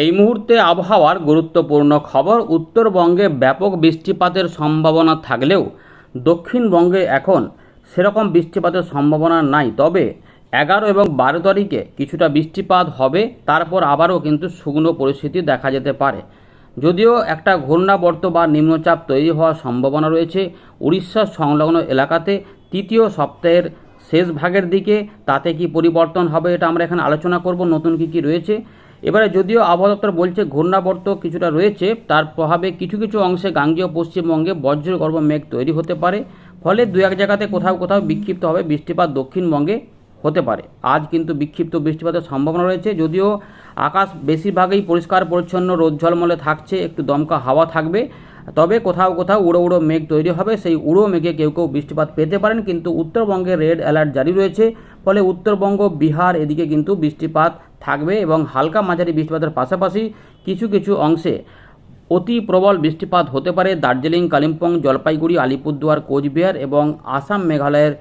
এই মুহূর্তে আবহাওয়ার গুরুত্বপূর্ণ খবর, উত্তরবঙ্গে ব্যাপক বৃষ্টিপাতের সম্ভাবনা থাকলেও দক্ষিণবঙ্গে এখন সেরকম বৃষ্টিপাতের সম্ভাবনা নাই। তবে এগারো এবং বারো তারিখে কিছুটা বৃষ্টিপাত হবে, তারপর আবারও কিন্তু শুকনো পরিস্থিতি দেখা যেতে পারে। যদিও একটা ঘূর্ণাবর্ত বা নিম্নচাপ তৈরি হওয়ার সম্ভাবনা রয়েছে, উড়িষ্যার সংলগ্ন এলাকাতে তৃতীয় সপ্তাহের শেষ ভাগের দিকে তাতে কি পরিবর্তন হবে এটা আমরা এখানে আলোচনা করব, নতুন কী কী রয়েছে। এবারে যদিও আবহাওয়া দপ্তর বলছে ঘূর্ণাবর্ত কিছুটা রয়েছে, তার প্রভাবে কিছু কিছু অংশে গাঙ্গেয় পশ্চিমবঙ্গে বজ্র বজ্রগর্ভ মেঘ তৈরি হতে পারে, ফলে দু এক জায়গাতে কোথাও কোথাও বিক্ষিপ্ত হবে বৃষ্টিপাত দক্ষিণবঙ্গে হতে পারে। আজ কিন্তু বিক্ষিপ্ত বৃষ্টিপাতের সম্ভাবনা রয়েছে, যদিও আকাশ বেশিরভাগই পরিষ্কার পরিচ্ছন্ন, রোদ ঝলমলে থাকছে, একটু দমকা হাওয়া থাকবে, তবে কোথাও কোথাও উড়ো উড়ো মেঘ তৈরি হবে, সেই উড়ো মেঘে কেউ কেউ বৃষ্টিপাত পেতে পারেন, কিন্তু উত্তরবঙ্গে রেড অ্যালার্ট জারি রয়েছে, ফলে উত্তরবঙ্গ, বিহার, এদিকে কিন্তু বৃষ্টিপাত থাকবে এবং হালকা মাঝারি বৃষ্টিপাতের পাশাপাশি কিছু কিছু অংশে অতি প্রবল বৃষ্টিপাত হতে পারে দার্জিলিং, কালিম্পং, জলপাইগুড়ি, আলিপুরদুয়ার, কোচবিহার এবং আসাম মেঘালয়ের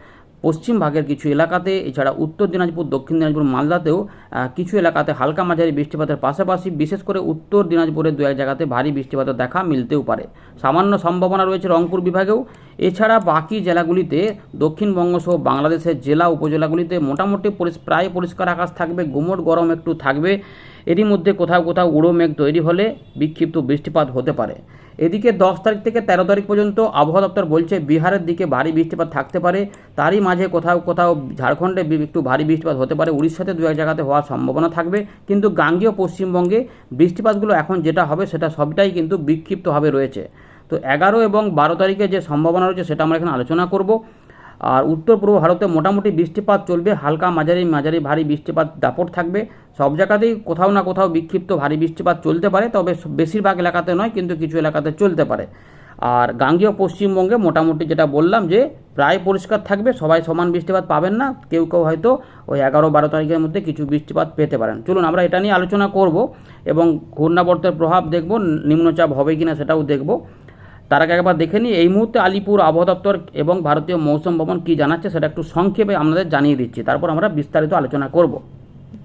পশ্চিম ভাগের কিছু এলাকাতে, এছাড়া উত্তর দিনাজপুর, দক্ষিণ দিনাজপুর, মালদাতেও কিছু এলাকাতে হালকা মাঝারি বৃষ্টিপাতের পাশাপাশি, বিশেষ করে উত্তর দিনাজপুরের দু এক জায়গাতে ভারী বৃষ্টিপাতের দেখা মিলতেও পারে। সামান্য সম্ভাবনা রয়েছে রংপুর বিভাগেও। এছাড়া বাকি জেলাগুলিতে, দক্ষিণবঙ্গ সহ বাংলাদেশের জেলা উপজেলাগুলিতে মোটামুটি প্রায় পরিষ্কার আকাশ থাকবে, গুমট গরম একটু থাকবে। এরই মধ্যে কোথাও কোথাও উড়ো মেঘ তৈরি হলে বিক্ষিপ্ত বৃষ্টিপাত হতে পারে। এদিকে দশ তারিখ থেকে তেরো তারিখ পর্যন্ত আবহাওয়া দপ্তর বলছে বিহারের দিকে ভারী বৃষ্টিপাত থাকতে পারে। তারই মাঝে কোথাও কোথাও ঝাড়খণ্ডে একটু ভারী বৃষ্টিপাত হতে পারে। উড়িষ্যাতে দু এক জায়গাতে হওয়ার সম্ভাবনা থাকবে। কিন্তু গাঙ্গীয় পশ্চিমবঙ্গে বৃষ্টিপাতগুলো এখন যেটা হবে সেটা সবটাই কিন্তু বিক্ষিপ্তভাবে রয়েছে। তো এগারো এবং বারো তারিখে যে সম্ভাবনা রয়েছে সেটা আমরা এখানে আলোচনা করব। আর উত্তর পূর্ব ভারতে মোটামুটি বৃষ্টিপাত চলবে, হালকা মাঝারি মাঝারি ভারী বৃষ্টিপাত দাপট থাকবে। সব জায়গাতেই কোথাও না কোথাও বিক্ষিপ্ত ভারী বৃষ্টিপাত চলতে পারে, তবে বেশিরভাগ এলাকাতে নয়, কিন্তু কিছু এলাকাতে চলতে পারে। আর গাঙ্গেয় পশ্চিমবঙ্গে মোটামুটি যেটা বললাম যে, প্রায় পরিষ্কার থাকবে, সবাই সমান বৃষ্টিপাত পাবেন না, কেউ কেউ হয়তো ওই এগারো বারো তারিখের মধ্যে কিছু বৃষ্টিপাত পেতে পারেন। চলুন আমরা এটা নিয়ে আলোচনা করব এবং ঘূর্ণাবর্তের প্রভাব দেখব নিম্নচাপ হবে কিনা সেটাও দেখব। তার আগে একবার দেখে নিই, এই মুহূর্তে আলিপুর আবহাওয়া দপ্তর এবং ভারতীয় মৌসুম ভবন কী জানাচ্ছে সেটা একটু সংক্ষেপে আমাদের জানিয়ে দিচ্ছি, তারপর আমরা বিস্তারিত আলোচনা করব।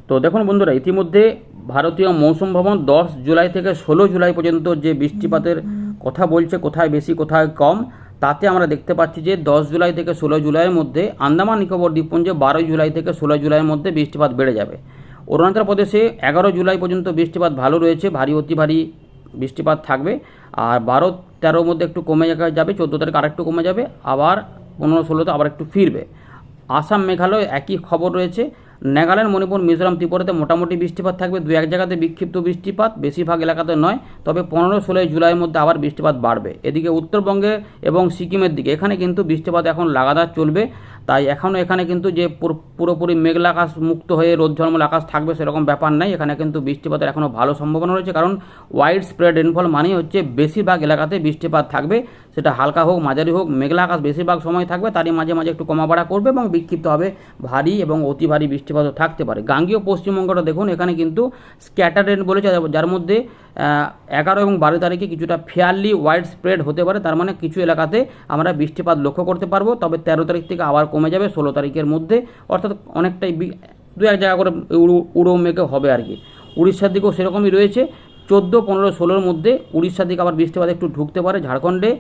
তো দেখুন বন্ধুরা, ইতিমধ্যে ভারতীয় মৌসুম ভবন দশ জুলাই থেকে ষোলো জুলাই পর্যন্ত যে বৃষ্টিপাতের কথা বলছে, কোথায় বেশি, কোথায় কম, তাতে আমরা দেখতে পাচ্ছি যে দশ জুলাই থেকে ষোলো জুলাইয়ের মধ্যে আন্দামান, নিকোবর দ্বীপপুঞ্জে বারোই জুলাই থেকে ষোলো জুলাইয়ের মধ্যে বৃষ্টিপাত বেড়ে যাবে। অরুণাচল প্রদেশে এগারো জুলাই পর্যন্ত বৃষ্টিপাত ভালো রয়েছে, ভারী, অতি ভারী বৃষ্টিপাত থাকবে। আর বারো তেরোর মধ্যে একটু কমে যাবে চোদ্দ তারিখ আরেকটু কমে যাবে, আবার পনেরো, ষোলোতে আবার একটু ফিরবে। আসাম মেঘালয় একই খবর রয়েছে। নাগাল্যান্ড, মণিপুর, মিজোরাম, ত্রিপুরাতে মোটামুটি বৃষ্টিপাত থাকবে। দু এক জায়গাতে বিক্ষিপ্ত বৃষ্টিপাত, বেশিরভাগ এলাকাতে নয়, তবে পনেরো ষোলোই জুলাইয়ের মধ্যে আবার বৃষ্টিপাত বাড়বে। এদিকে উত্তরবঙ্গে এবং সিকিমের দিকে, এখানে কিন্তু বৃষ্টিপাত এখন লাগাতার চলবে। তাই এখনও এখানে কিন্তু যে পুরোপুরি মেঘলা আকাশ মুক্ত হয়ে রোদ ঝলমল আকাশ থাকবে সেরকম ব্যাপার নাই। এখানে কিন্তু বৃষ্টিপাতের এখনও ভালো সম্ভাবনা রয়েছে। কারণ ওয়াইড স্প্রেড রেনফল মানেই হচ্ছে বেশিরভাগ এলাকাতে বৃষ্টিপাত থাকবে। সেটা হালকা হোক, মাঝারি হোক, মেঘলা আকাশ বেশিরভাগ সময় থাকবে, তারই মাঝে মাঝে একটু কমা বাড়া করবে এবং বিক্ষিপ্তভাবে ভারী এবং অতি ভারী বৃষ্টিপাতও থাকতে পারে। গাঙ্গীয় পশ্চিমবঙ্গটা দেখুন, এখানে কিন্তু স্ক্যাটার রেন বলেছে, যার মধ্যে এগারো এবং বারো তারিখে কিছুটা ফেয়ারলি ওয়াইড স্প্রেড হতে পারে, তার মানে কিছু এলাকাতে আমরা বৃষ্টিপাত লক্ষ্য করতে পারব, তবে তেরো তারিখ থেকে আবার কমে যাবে, ষোলো তারিখের মধ্যে, অর্থাৎ অনেকটাই দু এক জায়গা করে উড়ো উড়ো মেঘে হবে আর কি। উড়িষ্যার দিকেও সেরকমই রয়েছে, চোদ্দ, পনেরো, ষোলোর মধ্যে উড়িষ্যার দিকে আবার বৃষ্টিপাত একটু ঢুকতে পারে, ঝাড়খণ্ডে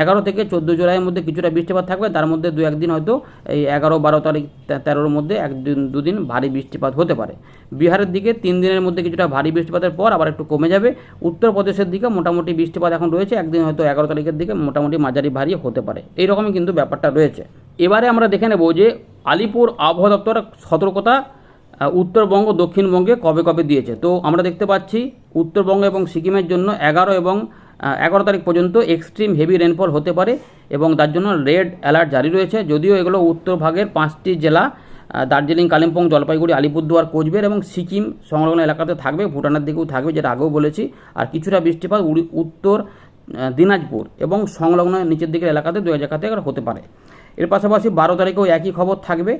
এগারো থেকে চোদ্দ জুলাইয়ের মধ্যে কিছুটা বৃষ্টিপাত থাকবে। তার মধ্যে দু একদিন হয়তো এই এগারো, বারো তারিখ তেরোর মধ্যে একদিন দুদিন ভারী বৃষ্টিপাত হতে পারে। বিহারের দিকে তিন দিনের মধ্যে কিছুটা ভারী বৃষ্টিপাতের পর আবার একটু কমে যাবে। উত্তরপ্রদেশের দিকে মোটামুটি বৃষ্টিপাত এখন রয়েছে। একদিন হয়তো এগারো তারিখের দিকে মোটামুটি মাঝারি ভারী হতে পারে। এইরকমই কিন্তু ব্যাপারটা রয়েছে। এবারে আমরা দেখে নেব যে আলিপুর আবহাওয়া দপ্তর সতর্কতা উত্তরবঙ্গ, দক্ষিণবঙ্গে কবে কবে দিয়েছে। তো আমরা দেখতে পাচ্ছি উত্তরবঙ্গ এবং সিকিমের জন্য এগারো এবং এগারো তারিখ পর্যন্ত এক্সট্রিম হেভি রেনফল হতে পারে এবং তার জন্য রেড অ্যালার্ট জারি রয়েছে। যদিও এগুলো উত্তর ভাগের পাঁচটি জেলা দার্জিলিং, কালিম্পং, জলপাইগুড়ি, আলিপুরদুয়ার, কোচবিহার এবং সিকিম সংলগ্ন এলাকাতে থাকবে, ভুটানের দিকেও থাকবে যেটা আগেও বলেছি। আর কিছুটা বৃষ্টিপাত উত্তর দিনাজপুর এবং সংলগ্ন নিচের দিকের এলাকাতে দু জায়গাতে হতে পারে। এর পাশাপাশি বারো তারিখেও একই খবর থাকবে।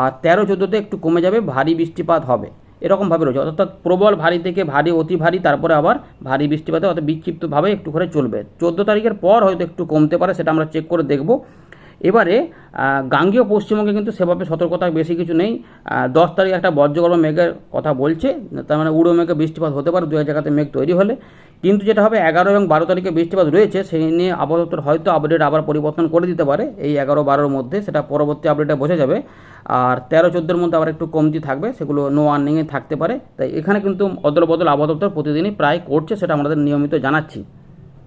আর তেরো, চোদ্দোতে একটু কমে যাবে, ভারী বৃষ্টিপাত হবে। এরকমভাবে রয়েছে। অর্থাৎ প্রবল ভারী থেকে ভারী, অতি ভারী, তারপরে আবার ভারী বৃষ্টিপাতে অর্থাৎ বিক্ষিপ্তভাবে একটু করে চলবে। চোদ্দ তারিখের পর হয়তো একটু কমতে পারে, সেটা আমরা চেক করে দেখব। এবারে গাঙ্গেয় পশ্চিমবঙ্গে কিন্তু সেভাবে সতর্কতা বেশি কিছু নেই। দশ তারিখ একটা বজ্রগর্ভ মেঘের কথা বলছে, তার মানে উড়ো মেঘে বৃষ্টিপাত হতে পারে দু জায়গাতে মেঘ তৈরি হলে। কিন্তু যেটা হবে, এগারো এবং বারো তারিখে বৃষ্টিপাত রয়েছে, সেই নিয়ে আবহাওয়া হয়তো আপডেট আবার পরিবর্তন করে দিতে পারে। এই এগারো বারোর মধ্যে সেটা পরবর্তী আপডেটে বোঝা যাবে। আর তেরো চোদ্দোর মধ্যে আবার একটু কমতি থাকবে, সেগুলো নো আর্নিংয়ে থাকতে পারে। তাই এখানে কিন্তু অদল বদল আবহাওয়া প্রতিদিনই প্রায় করছে, সেটা আমাদের নিয়মিত জানাচ্ছি।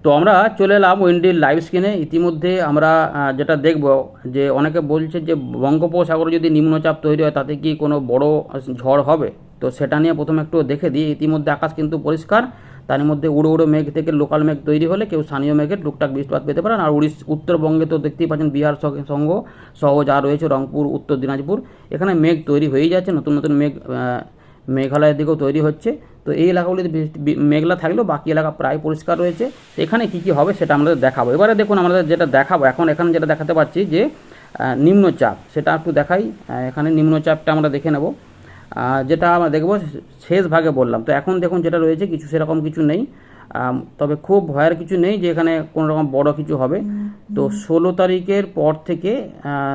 তো আমরা চলে এলাম উইন্ডির লাইভ স্ক্রিনে ইতিমধ্যে আমরা যেটা দেখব যে অনেকে বলছে যে বঙ্গোপসাগরে যদি নিম্নচাপ তৈরি হয়, তাতে কি কোনো বড় ঝড় হবে? তো সেটা নিয়ে প্রথমে একটু দেখে দিই। ইতিমধ্যে আকাশ কিন্তু পরিষ্কার। তার মধ্যে উড়ো উড়ো মেঘ থেকে লোকাল মেঘ তৈরি হলে কেউ স্থানীয় মেঘের টুকটাক বৃষ্টিপাত পেতে পারেন। আর উড়িষ্যা, উত্তরবঙ্গে তো দেখতেই পাচ্ছেন বিহার সঙ্গে- সহ যা রয়েছে, রংপুর, উত্তর দিনাজপুর। এখানে মেঘ তৈরি হয়েই যাচ্ছে। নতুন নতুন মেঘ মেঘালয়ের দিকেও তৈরি হচ্ছে। তো এই এলাকাগুলিতে মেঘলা থাকলেও বাকি এলাকা প্রায় পরিষ্কার রয়েছে। এখানে কী কী হবে সেটা আমাদের দেখাবো। এবারে দেখুন আমাদের যেটা দেখাবো এখন এখানে যেটা দেখাতে পাচ্ছি যে নিম্নচাপ সেটা একটু দেখাই। এখানে নিম্নচাপটা আমরা দেখে নেব। যেটা আমরা দেখব শেষ ভাগে বললাম। তো এখন দেখুন যেটা রয়েছে কিছু সেরকম কিছু নেই। তবে খুব ভয়ের কিছু নেই যে এখানে কোনো রকম বড় কিছু হবে। তো ষোলো তারিখের পর থেকে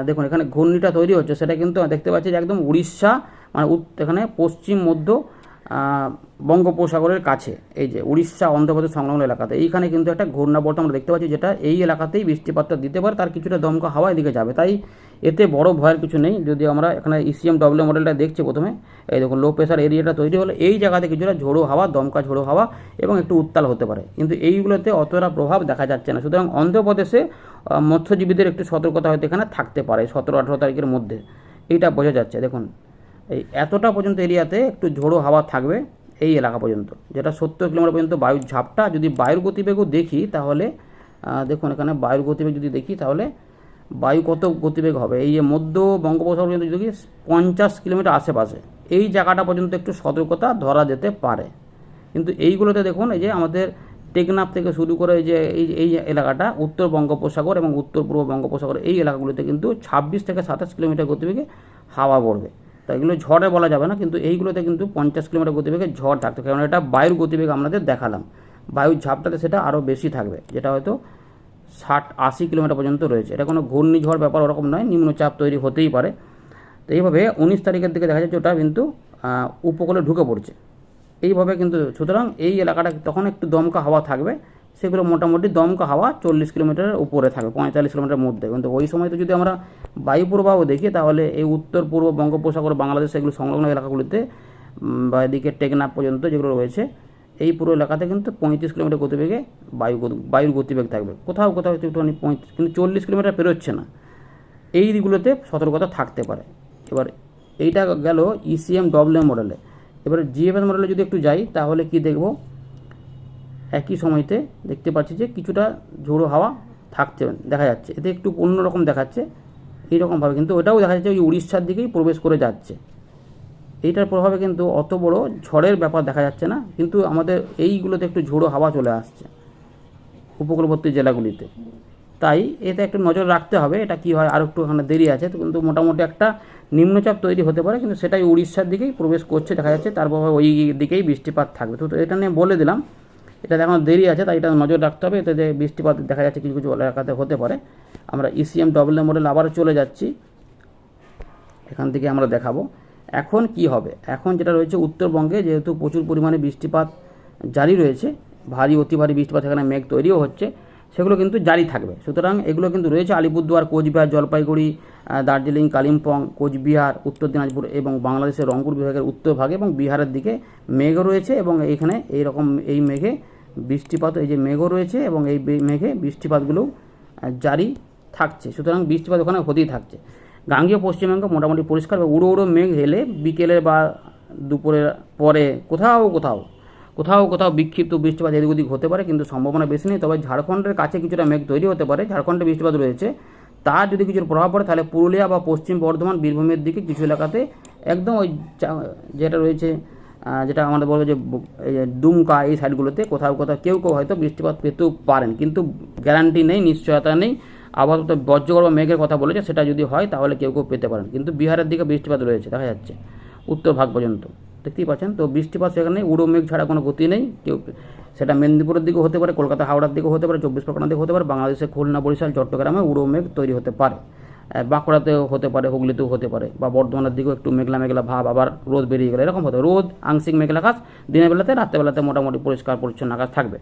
দেখুন এখানে ঘূর্ণিটা তৈরি হচ্ছে। সেটা কিন্তু দেখতে পাচ্ছি যে একদম উড়িষ্যা মানে এখানে পশ্চিম মধ্য বঙ্গোপসাগরের কাছে, এই যে উড়িষ্যা, অন্ধ্রপ্রদেশ সংলগ্ন এলাকাতে। এইখানে কিন্তু একটা ঘূর্ণাবর্ত আমরা দেখতে পাচ্ছি, যেটা এই এলাকাতেই বৃষ্টিপাতটা দিতে পারে, তার কিছুটা দমকা হাওয়া এদিকে যাবে। তাই এতে বড় ভয়ের কিছু নেই। যদি আমরা এখানে ইসিএম ডব্লিউ মডেলটা দেখছি প্রথমে, এই দেখুন লো প্রেশার এরিয়াটা তৈরি হলে এই জায়গাতে কিছুটা ঝোড়ো হাওয়া, দমকা ঝোড়ো হাওয়া এবং একটু উত্তাল হতে পারে। কিন্তু এইগুলোতে অতটা প্রভাব দেখা যাচ্ছে না। সুতরাং অন্ধ্রপ্রদেশে মৎস্যজীবীদের একটু সতর্কতা হয়তো এখানে থাকতে পারে, সতেরো আঠেরো তারিখের মধ্যে। এইটা বোঝা যাচ্ছে, দেখুন। এই এতটা পর্যন্ত এরিয়াতে একটু ঝোড়ো হাওয়া থাকবে এই এলাকা পর্যন্ত। যেটা সত্তর কিলোমিটার পর্যন্ত বায়ুর ঝাপটা, যদি বায়ুর গতিবেগও দেখি তাহলে দেখুন এখানে বায়ুর গতিবেগ যদি দেখি তাহলে বায়ু কত গতিবেগ হবে? এই যে মধ্য বঙ্গোপসাগর পর্যন্ত যদি পঞ্চাশ কিলোমিটার আশেপাশে। এই জায়গাটা পর্যন্ত একটু সতর্কতা ধরা যেতে পারে। কিন্তু এইগুলোতে দেখুন, এই যে আমাদের টেকনাফ থেকে শুরু করে এই যে, এই এই এলাকাটা, উত্তর বঙ্গোপসাগর এবং উত্তর পূর্ব বঙ্গোপসাগর, এই এলাকাগুলোতে কিন্তু ছাব্বিশ থেকে সাতাশ কিলোমিটার গতিবেগে হাওয়া পড়বে তো এগুলো ঝড়ে বলা যাবে না, কিন্তু এইগুলোতে কিন্তু পঞ্চাশ কিলোমিটার গতিবেগে ঝড় থাকতে। কারণ এটা বায়ুর গতিবেগ আমাদের দেখালাম। বায়ুর ঝাপটাতে সেটা আরও বেশি থাকবে, যেটা হয়তো ষাট, আশি কিলোমিটার পর্যন্ত রয়েছে। এটা কোনো ঘূর্ণিঝড় ব্যাপার ওরকম নয়, নিম্নচাপ তৈরি হতেই পারে। তো এইভাবে উনিশ তারিখের দিকে দেখা যাচ্ছে ওটা কিন্তু উপকূলে ঢুকে পড়ছে। এইভাবে কিন্তু সুতরাং এই এলাকাটা তখন একটু দমকা হাওয়া থাকবে। সেগুলো মোটামুটি দমকা হাওয়া চল্লিশ কিলোমিটারের উপরে থাকবে পঁয়তাল্লিশ কিলোমিটার মধ্যে। কিন্তু ওই সময় তো যদি আমরা বায়ু প্রবাহ দেখি, তাহলে এই উত্তর, পূর্ব বঙ্গোপসাগর, বাংলাদেশ এগুলো সংলগ্ন এলাকাগুলিতে বা এদিকে টেকনাফ পর্যন্ত যেগুলো রয়েছে, এই পুরো এলাকাতে কিন্তু পঁয়ত্রিশ কিলোমিটার গতিবেগে বায়ু বায়ুর গতিবেগ থাকবে। কোথাও কোথাও একটু একটুখানি পঁয়ত্রিশ, কিন্তু চল্লিশ কিলোমিটার পেরোচ্ছে না। এই দিকগুলোতে সতর্কতা থাকতে পারে। এবার এইটা গেল ইসিএম ডব্লিউ মডেলে এবার জিএফএস মডেলে যদি একটু যাই, তাহলে কি দেখব? একই সময়তে দেখতে পাচ্ছি যে কিছুটা ঝোড়ো হাওয়া থাকছে, দেখা যাচ্ছে। এতে একটু অন্যরকম দেখাচ্ছে। এইরকমভাবে কিন্তু ওটাও দেখা যাচ্ছে ওই উড়িষ্যার দিকেই প্রবেশ করে যাচ্ছে। এইটার প্রভাবে কিন্তু অত বড় ঝড়ের ব্যাপার দেখা যাচ্ছে না, কিন্তু আমাদের এইগুলোতে একটু ঝোড়ো হাওয়া চলে আসছে উপকূলবর্তী জেলাগুলিতে। তাই এতে একটু নজর রাখতে হবে, এটা কি হয়, আর একটু ওখানে দেরি আছে, তো কিন্তু মোটামুটি একটা নিম্নচাপ তৈরি হতে পারে, কিন্তু সেটাই উড়িষ্যার দিকেই প্রবেশ করছে, দেখা যাচ্ছে, তার প্রভাবে ওই দিকেই বৃষ্টিপাত থাকবে। তো এটা নিয়ে বলে দিলাম এটা এখন দেরি আছে, তাই এটা নজর রাখতে হবে। এতে যে বৃষ্টিপাত দেখা যাচ্ছে কিছু কিছু এলাকাতে হতে পারে। আমরা ইসিএম ডবল মডেল আবার চলে যাচ্ছি। এখান থেকে আমরা দেখাবো। এখন কি হবে? এখন যেটা রয়েছে উত্তরবঙ্গে, যেহেতু প্রচুর পরিমাণে বৃষ্টিপাত জারি রয়েছে, ভারী, অতি ভারী বৃষ্টিপাত এখানে মেঘ তৈরিও হচ্ছে, সেগুলো কিন্তু জারি থাকবে। সুতরাং এগুলো কিন্তু রয়েছে আলিপুরদুয়ার, কোচবিহার, জলপাইগুড়ি দার্জিলিং, কালিম্পং, কোচবিহার, উত্তর দিনাজপুর এবং বাংলাদেশের রংপুর বিভাগের উত্তর ভাগে এবং বিহারের দিকে মেঘও রয়েছে এবং এইখানে এই রকম এই মেঘে বৃষ্টিপাত, এই যে মেঘও রয়েছে এবং এই মেঘে বৃষ্টিপাতগুলোও জারি থাকছে। সুতরাং বৃষ্টিপাত ওখানে হতেই থাকছে। গাঙ্গীয় পশ্চিমবঙ্গ মোটামুটি পরিষ্কার উড়ো উড়ো মেঘ হেলে বিকেলে বা দুপুরের পরে কোথাও কোথাও কোথাও কোথাও বিক্ষিপ্ত বৃষ্টিপাত এদিক ওদিক হতে পারে, কিন্তু সম্ভাবনা বেশি নেই। তবে ঝাড়খণ্ডের কাছে কিছুটা মেঘ তৈরি হতে পারে। ঝাড়খণ্ডে বৃষ্টিপাত রয়েছে। তার যদি কিছুর প্রভাব পড়ে, তাহলে পুরুলিয়া বা পশ্চিম বর্ধমান, বীরভূমের দিকে কিছু এলাকাতে একদম ওই যেটা রয়েছে যেটা আমাদের বলব যে ব- এই সাইডগুলোতে কোথাও কোথাও কেউ কেউ হয়তো বৃষ্টিপাত পেতেও পারেন, কিন্তু গ্যারান্টি নেই, নিশ্চয়তা নেই। আপাতত বজ্রগড় বা মেঘের কথা বলেছে, সেটা যদি হয় তাহলে কেউ কেউ পেতে পারেন। কিন্তু বিহারের দিকে বৃষ্টিপাত রয়েছে, দেখা যাচ্ছে উত্তর ভাগ পর্যন্ত। দেখতেই পাচ্ছেন? তো বৃষ্টিপাত সেখানে উড়ো মেঘ ছাড়া কোনো গতি নেই। কেউ সেটা মেদিনীপুরের দিকেও হতে পারে, কলকাতা, হাওড়ার দিকেও হতে পারে, চব্বিশ পরগনার দিকে হতে পারে বাংলাদেশে খুলনা, বরিশাল, চট্টগ্রামে উড়ো মেঘ তৈরি হতে পারে। বাঁকুড়াতেও হতে পারে, হুগলিতেও হতে পারে, বা বর্ধমানের দিকেও একটু মেঘলা মেঘলা ভাব, আবার রোদ বেরিয়ে গেলে এরকম হতে রোদ, আংশিক মেঘলা আকাশ, দিনের বেলাতে রাত্রেবেলাতে মোটামুটি পরিষ্কার পরিচ্ছন্ন আকাশ থাকবে।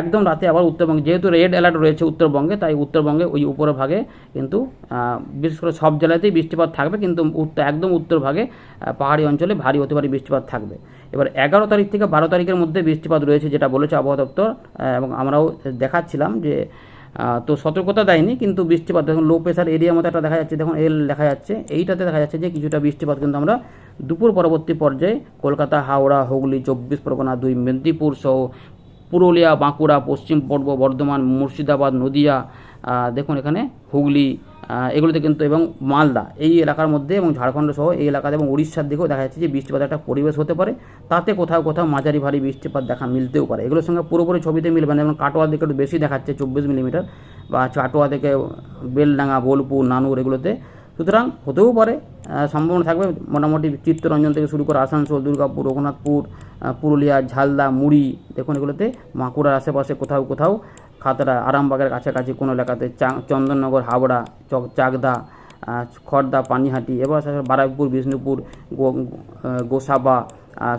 একদম রাতে আবার উত্তরবঙ্গে, যেহেতু রেড অ্যালার্ট রয়েছে উত্তরবঙ্গে, তাই উত্তরবঙ্গে ওই উপরের ভাগে কিন্তু বিশেষ করে সব জেলাতেই বৃষ্টিপাত থাকবে, কিন্তু উত্তর একদম উত্তর ভাগে পাহাড়ি অঞ্চলে ভারী হতে ভারী বৃষ্টিপাত থাকবে। এবার এগারো তারিখ থেকে বারো তারিখের মধ্যে বৃষ্টিপাত রয়েছে যেটা বলেছে আবহাওয়া দপ্তর এবং আমরাও দেখাচ্ছিলাম যে তো সতর্কতা দেয়নি, কিন্তু বৃষ্টিপাত, দেখুন লো প্রেশার এরিয়ার মধ্যে একটা দেখা যাচ্ছে, দেখুন এল দেখা যাচ্ছে, এইটাতে দেখা যাচ্ছে যে কিছুটা বৃষ্টিপাত কিন্তু আমরা দুপুর পরবর্তী পর্যায়ে কলকাতা, হাওড়া, হুগলি, চব্বিশ পরগনা, দুই, মেদিনীপুর সহ পুরুলিয়া, বাঁকুড়া, পশ্চিম পূর্ব বর্ধমান, মুর্শিদাবাদ, নদিয়া দেখুন এখানে হুগলি এগুলোতে কিন্তু এবং মালদা এই এলাকার মধ্যে এবং ঝাড়খণ্ড সহ এই এলাকাতে এবং উড়িষ্যার দিকেও দেখা যাচ্ছে যে বৃষ্টিপাত একটা পরিবেশ হতে পারে। তাতে কোথাও কোথাও মাঝারি ভারী বৃষ্টিপাত দেখা মিলতেও পারে। এগুলোর সঙ্গে পুরোপুরি ছবিতে মিলবে না। যেমন কাটোয়ার দিকে একটু বেশি দেখাচ্ছে চব্বিশ মিলিমিটার বা চাটোয়া থেকে বেলডাঙ্গা, বোলপুর, নানুর এগুলোতে। সুতরাং হতেও পারে সম্ভাবনা থাকবে। মোটামুটি চিত্তরঞ্জন থেকে শুরু করে আসানসোল, দুর্গাপুর, রঘুনাথপুর পুরুলিয়া, ঝালদা, মুড়ি, দেখুন এগুলোতে বাঁকুড়ার আশেপাশে কোথাও কোথাও খাতড়া, আরামবাগের কাছাকাছি কোনো এলাকাতে চন্দননগর, হাওড়া, চক চাকদা খড়দা পানিহাটি, এবার বারাকপুর, বিষ্ণুপুর গোসাবা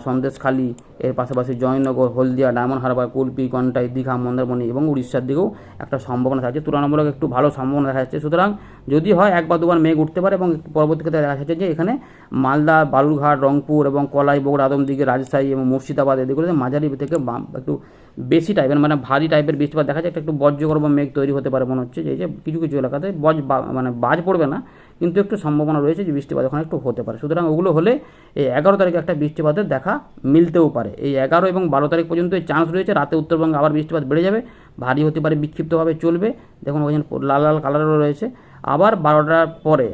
সন্দেশখালী এর পাশাপাশি জয়নগর, হলদিয়া, ডায়মন্ড হারবার, কুলপি, কন্টাই, দীঘা, মন্দারমণি এবং উড়িষ্যার দিকেও একটা সম্ভাবনা থাকছে। তুলনামূলক একটু ভালো সম্ভাবনা দেখা যাচ্ছে। সুতরাং যদি হয় এক বা দুবার মেঘ উঠতে পারে এবং পরবর্তী ক্ষেত্রে দেখা যাচ্ছে যে এখানে মালদা, বালুরঘাট, রংপুর এবং কলাই, বগুড়া আদমদিঘি রাজশাহী এবং মুর্শিদাবাদ এদিকগুলোতে মাঝারি থেকে একটু বেশি টাইপের মানে ভারী টাইপের বৃষ্টিপাত দেখা যাচ্ছে। একটু বজ্রগর্ভ মেঘ তৈরি হতে পারে মনে হচ্ছে। যে কিছু কিছু এলাকাতে বজ মানে বাজ পড়বে না। কিন্তু একটু সম্ভাবনা রয়েছে যে বৃষ্টিপাত ওখানে একটু হতে পারে। সুতরাং ওগুলো হলে এই এগারো তারিখে একটা বৃষ্টিপাতের দেখা মিলতেও পারে। এই এগারো এবং বারো তারিখ পর্যন্ত এই চান্স রয়েছে, রাতে উত্তরবঙ্গে আবার বৃষ্টিপাত বেড়ে যাবে, ভারী হতে পারে, বিক্ষিপ্তভাবে চলবে। দেখুন, ওখানে লাল লাল কালারও রয়েছে। আবার বারোটার পরে,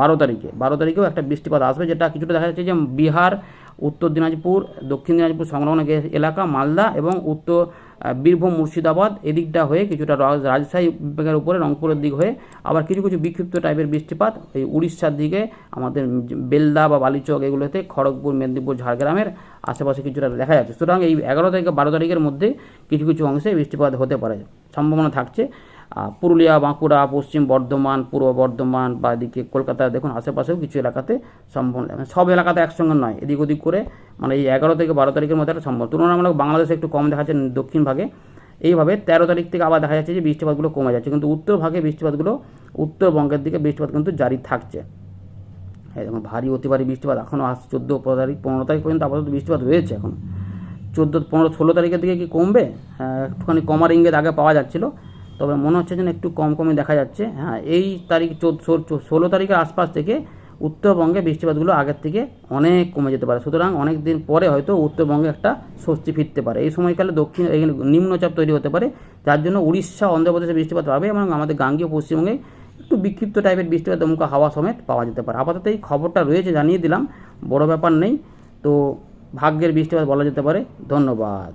বারো তারিখে, বারো তারিখেও একটা বৃষ্টিপাত আসবে, যেটা কিছুটা দেখা যাচ্ছে যে বিহার উত্তর দিনাজপুর, দক্ষিণ দিনাজপুর সংলগ্ন এলাকা মালদা এবং উত্তর বীরভূম, মুর্শিদাবাদ এদিকটা হয়ে কিছুটা রাজশাহী বিভাগের উপরে, রংপুরের দিক হয়ে আবার কিছু কিছু বিক্ষিপ্ত টাইপের বৃষ্টিপাত এই উড়িষ্যার দিকে, আমাদের বেলদা বা বালিচক এগুলোতে, খড়গপুর, মেদিনীপুর, ঝাড়গ্রামের আশেপাশে কিছুটা দেখা যাচ্ছে। সুতরাং এই এগারো তারিখ বারো তারিখের মধ্যে কিছু কিছু অংশে বৃষ্টিপাত হতে পারে, সম্ভাবনা থাকছে। পুরুলিয়া, বাঁকুড়া, পশ্চিম বর্ধমান, পূর্ব বর্ধমান বা এদিকে কলকাতা দেখুন আশেপাশেও কিছু এলাকাতে সম্ভাবনা মানে সব এলাকাতে একসঙ্গে নয়, এদিক ওদিক করে মানে এই এগারো থেকে বারো তারিখের মধ্যে একটা সম্ভব। তুলনামূলক বাংলাদেশে একটু কম দেখা যাচ্ছে, দক্ষিণ ভাগে। এইভাবে তেরো তারিখ থেকে আবার দেখা যাচ্ছে যে বৃষ্টিপাতগুলো কমে যাচ্ছে, কিন্তু উত্তর ভাগে বৃষ্টিপাতগুলো, উত্তরবঙ্গের দিকে বৃষ্টিপাত কিন্তু জারি থাকছে। দেখুন, ভারী, অতি ভারী বৃষ্টিপাত এখনও আস চোদ্দ তারিখ, পনেরো তারিখ পর্যন্ত আপাতত বৃষ্টিপাত রয়েছে এখন। চোদ্দ, পনেরো, ষোলো তারিখের দিকে কি কমবে? একটুখানি কমার ইঙ্গিত আগে পাওয়া যাচ্ছিল। তবে মনে হচ্ছে যেন একটু কম কমই দেখা যাচ্ছে। হ্যাঁ এই তারিখ ষোলো তারিখের আশপাশ থেকে উত্তরবঙ্গে বৃষ্টিপাতগুলো আগের থেকে অনেক কমে যেতে পারে। সুতরাং অনেক দিন পরে হয়তো উত্তরবঙ্গে একটা স্বস্তি ফিরতে পারে। এই সময়কালে দক্ষিণ নিম্নচাপ তৈরি হতে পারে, যার জন্য উড়িষ্যা, অন্ধ্রপ্রদেশে বৃষ্টিপাত পাবে এবং আমাদের গাঙ্গীয় পশ্চিমবঙ্গে একটু বিক্ষিপ্ত টাইপের বৃষ্টিপাত দমকা হাওয়া সমেত পাওয়া যেতে পারে। আপাতত এই খবরটা রয়েছে, জানিয়ে দিলাম, বড় ব্যাপার নেই। তো ভাগ্যের বৃষ্টিপাত বলা যেতে পারে। ধন্যবাদ।